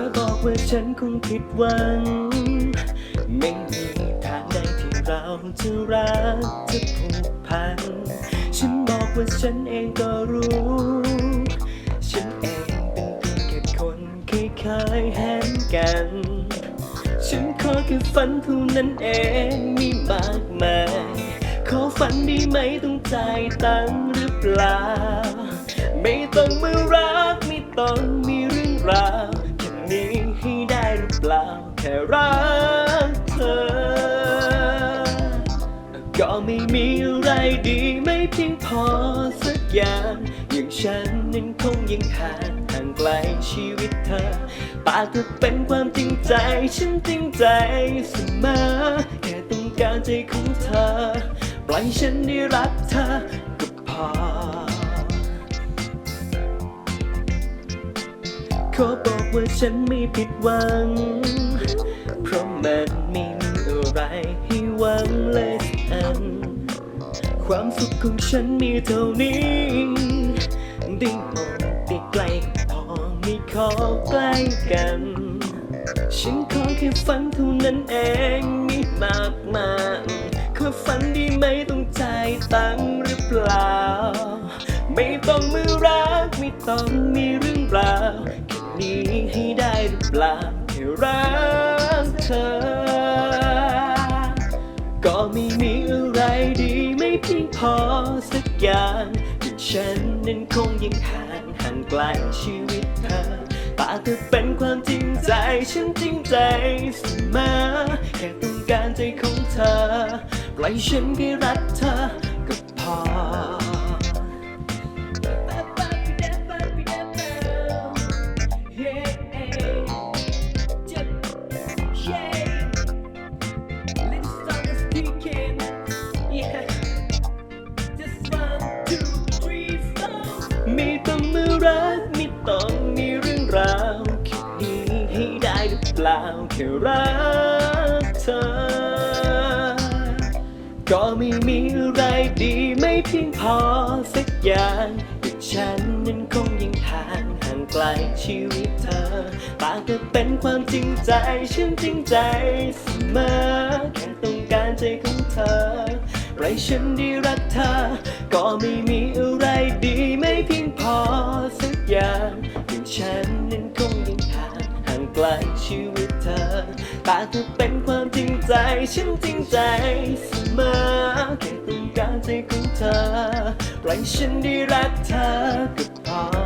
อบอกว่าฉันคงผิดหวัง ไม่มีทางใดที่เราจะรักจะผูกพัน ฉันบอกว่าฉันเองก็รู้ ฉันเองเป็นเพียงแค่คนเคยเคยเห็นกัน ฉันขอแค่ฝันเท่านั้นเองมีมากมาย ขอฝันด้ไหมต้องจ่ายตังค์หรือเปล่า ไม่ต้องมารักไม่ต้องมี ค่รักเธอ ก็ไม่มีอะไรดีไม่เพียงพอสักอย่าง อย่างฉันนั้นคงยังห่างห่างไกลชีวิตเธอ ปากเธอเป็นความจริงใจ ฉันจริงใจเสมอแค่ต้องการใจของเธอ ปล่อยฉันได้รักเธอก็พอขอบอกว่าฉันไม่ผิดหวัง ความสุขของฉันมีเท่านี้ได้มองได้ใกล้ก็พอไม่ขอใกล้กัน ฉันขอแค่ฝันเท่านั้นเองไม่มากมายขอฝันได้ไหมต้องจ่ายตังหรือเปล่า ไม่ต้องมือรักไม่ต้องมีเรื่องราวแค่นี้ให้ได้หรือเปล่าแค่รักเธอ ก็ไม่มี อสักอย่างที่ฉันนั้นคงยังห่างห่างไกลชีวิตเธอปากเธอเป็นความจริงใจ ฉันจริงใจเสมอแค่ต้องการใจของเธอปล่อยฉันได้รักเธอก็พอ ล่าแค่รักเธอ ก็ไม่มีอะไรดีไม่เพียงพอสักอย่างแต่ฉันนั้นคงยังห่างห่างไกลชีวิตเธอปากเธอเป็นความจริงใจฉันจริงใจเสมอแค่ต้องการใจของเธอไรฉันได้รักเธอ ก็ไม่มีอะไรดีไม่เพียงากเธอเป็นความจริงใจ ฉันจริงใจเสมอแค่ต้องการใจของเธอปล่อยฉันได้รักเธอก็พอ